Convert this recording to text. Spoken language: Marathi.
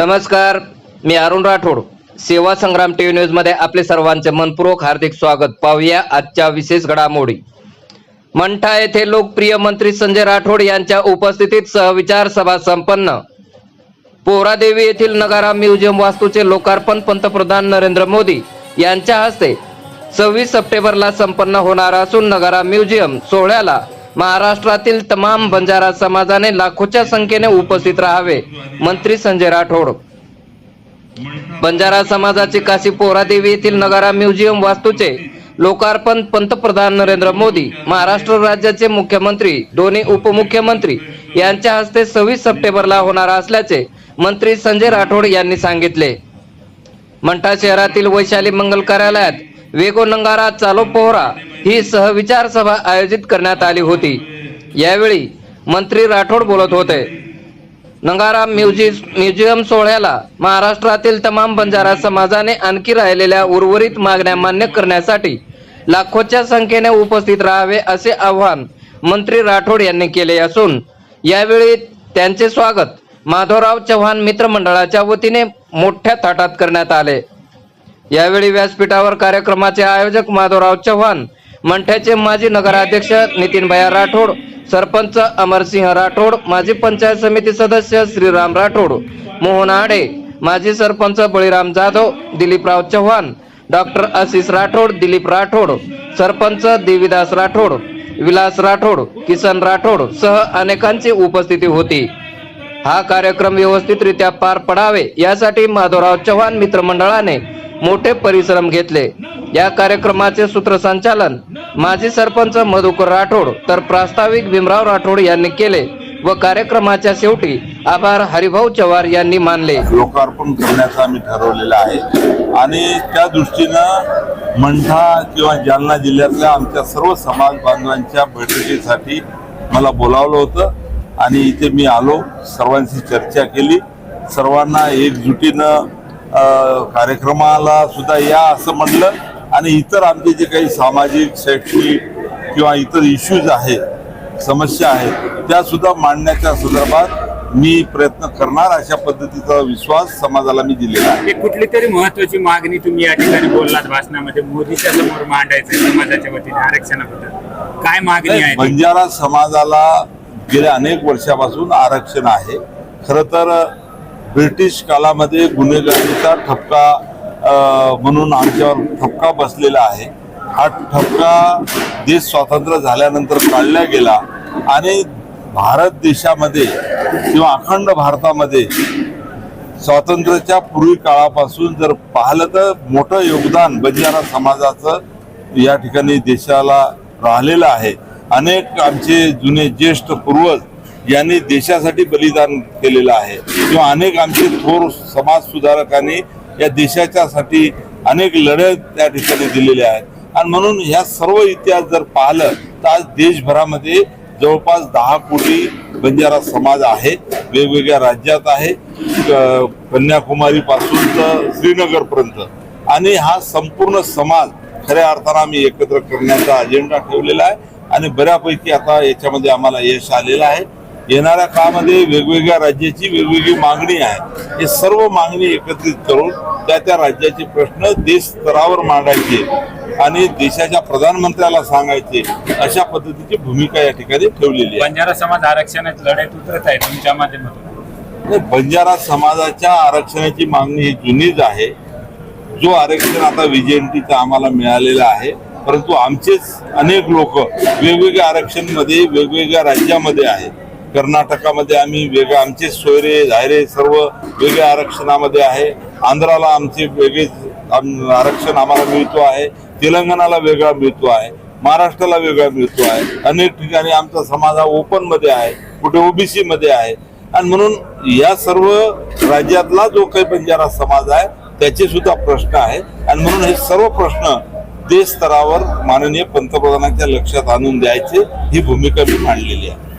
नमस्कार मी अरुण राठोड. सेवा संग्राम टीव्ही न्यूजमध्ये आपले सर्वांचे मनपूर्वक हार्दिक स्वागत. पाहूया आजच्या विशेष घडामोडी. मंठा येथे लोकप्रिय मंत्री संजय राठोड यांच्या उपस्थितीत सहविचार सभा संपन्न. पोरादेवी येथील नगारा म्युझियम वास्तूचे लोकार्पण पंतप्रधान नरेंद्र मोदी यांच्या हस्ते सव्वीस सप्टेंबरला संपन्न होणार असून नगारा म्युझियम सोहळ्याला महाराष्ट्रातील तमाम बंजारा समाजाने लाखोच्या संख्येने उपस्थित राहावे. मंत्री संजय राठोड. बंजारा समाजाची काशी पोरादेवी येथील नगारा म्युझियम वास्तूचे लोकार्पण पंतप्रधान नरेंद्र मोदी महाराष्ट्र राज्याचे मुख्यमंत्री दोन्ही उपमुख्यमंत्री यांच्या हस्ते सव्वीस सप्टेंबरला होणार असल्याचे मंत्री संजय राठोड यांनी सांगितले. मंठा शहरातील वैशाली मंगल कार्यालयात वेगो नंगारा चालो पोहरा ही सहविचार सभा आयोजित करण्यात आली होती. यावेळी मंत्री राठोड बोलत होते. नंगाराम म्युझि म्युझियम सोहळ्याला महाराष्ट्रातील तमाम बंजारा समाजाने आणखी राहिलेल्या उर्वरित मागण्या मान्य करण्यासाठी लाखोच्या संख्येने उपस्थित राहावे असे आवाहन मंत्री राठोड यांनी केले असून यावेळी त्यांचे स्वागत माधवराव चव्हाण मित्र मंडळाच्या वतीने मोठ्या थाटात करण्यात आले. यावेळी व्यासपीठावर कार्यक्रमाचे आयोजक माधवराव चव्हाण मंठ्याचे माजी नगराध्यक्ष नितीनभाया राठोड सरपंच अमरसिंह राठोड माजी पंचायत समिती सदस्य श्रीराम राठोड मोहन आडे माजी सरपंच बळीराम जाधव दिलीपराव चव्हाण डॉक्टर आशिष राठोड दिलीप राठोड सरपंच देवीदास राठोड विलास राठोड किसन राठोड सह अनेकांची उपस्थिती होती. हा कार्यक्रम व्यवस्थितरित्या पार पडावे यासाठी माधवराव चव्हाण मित्रमंडळाने मोठे परिश्रम घेतले. या कार्यक्रमाचे सूत्रसंचालन माजी सरपंच मधुकर राठोड तर प्रास्ताविक भीमराव राठोड यांनी केले व कार्यक्रमाच्या शेवटी आभार हरिभाऊ चव्हाण यांनी मानले. लोकार्पण करण्याचं आम्ही ठरवलेलं आहे. आणि त्या दृष्टीनं मंठा किंवा जालना जिल्ह्यातल्या आमच्या सर्व समाज बांधवांच्या बैठकीसाठी मला बोलावलं होतं. आणि इथे मी आलो सर्वांशी चर्चा केली. सर्वांना एकजुटीनं कार्यक्रमाला सुद्धा या असं म्हणलं. आणि इतर आमचे जे काही सामाजिक शैक्षणिक किंवा इतर इश्यूज आहेत समस्या आहेत त्या सुद्धा मांडण्याच्या संदर्भात मी प्रयत्न करणार. अशा पद्धतीचा विश्वास समाजाला मी दिलेला आहे. कुठली तरी महत्वाची मागणी तुम्ही या ठिकाणी बोललात भाषणामध्ये? मोदीच्या समोर मांडायचं समाजाच्या वतीने आरक्षणाबद्दल. काय मागणी आहे? बंजारा समाजाला गेल्या अनेक वर्षापासून आरक्षण आहे. खरं तर ब्रिटिश कालामध्ये गुन्हेगारीचा ठपका म्हणून आमच्यावर ठपका बसलेला आहे. हा ठपका देश स्वातंत्र्य झाल्यानंतर काढला गेला आणि भारत देशामध्ये किंवा अखंड भारतामध्ये स्वातंत्र्याच्या पूर्वी काळापासून जर पाहिलं तर मोठं योगदान बंजारा समाजाचं या ठिकाणी देशाला राहिलेलं आहे. अनेक आमचे जुने ज्येष्ठ पूर्वज यांनी देशासाठी बलिदान केलेलं आहे. किंवा अनेक आमचे थोर समाज सुधारकांनी या देशाच्यासाठी अनेक लढत त्या ठिकाणी दिलेल्या आहेत. आणि म्हणून ह्या सर्व इतिहास जर पाहिलं तर आज देशभरामध्ये जवळपास दहा कोटी बंजारा समाज आहे. वेगवेगळ्या राज्यात आहे. क- कन्याकुमारी पासून तर श्रीनगरपर्यंत. आणि हा संपूर्ण समाज खऱ्या अर्थानं आम्ही एकत्र करण्याचा अजेंडा ठेवलेला आहे. आणि बऱ्यापैकी आता याच्यामध्ये आम्हाला यश आलेलं आहे. येणाऱ्या काळामध्ये वेगवेगळ्या राज्याची वेगवेगळी मागणी आहे. हे सर्व मागणी एकत्रित करून त्या त्या राज्याचे प्रश्न देश स्तरावर मांडायचे आणि देशाच्या प्रधानमंत्र्याला सांगायचे अशा पद्धतीची भूमिका या ठिकाणी ठेवलेली आहे. बंजारा समाज आरक्षणात लढाईत उतरत आहे तुमच्या माध्यमातून. बंजारा समाजाच्या आरक्षणाची मागणी ही जुनीच आहे. जो आरक्षण आता विजयंतीचा आम्हाला मिळालेला आहे परंतु आमचेच अनेक लोक वेगवेगळ्या आरक्षणमध्ये वेगवेगळ्या राज्यामध्ये आहेत कर्नाटकामध्ये आम्ही वेगळं आमचे सोयरे धायरे सर्व वेगळ्या आरक्षणामध्ये आहे. आंध्राला आमचे वेगळे आम- आरक्षण आम्हाला मिळतो आहे. तेलंगणाला वेगळा मिळतो आहे. महाराष्ट्राला वेगळा मिळतो आहे. अनेक ठिकाणी आमचा समाज हा ओपनमध्ये आहे. कुठे ओबीसी मध्ये आहे. आणि म्हणून या सर्व राज्यातला जो काही बंजारा समाज आहे त्याचे सुद्धा प्रश्न आहे आणि म्हणून हे सर्व प्रश्न देश स्तरावर माननीय पंतप्रधानांच्या लक्षात आणून द्यायचे ही भूमिका मी मांडलेली आहे.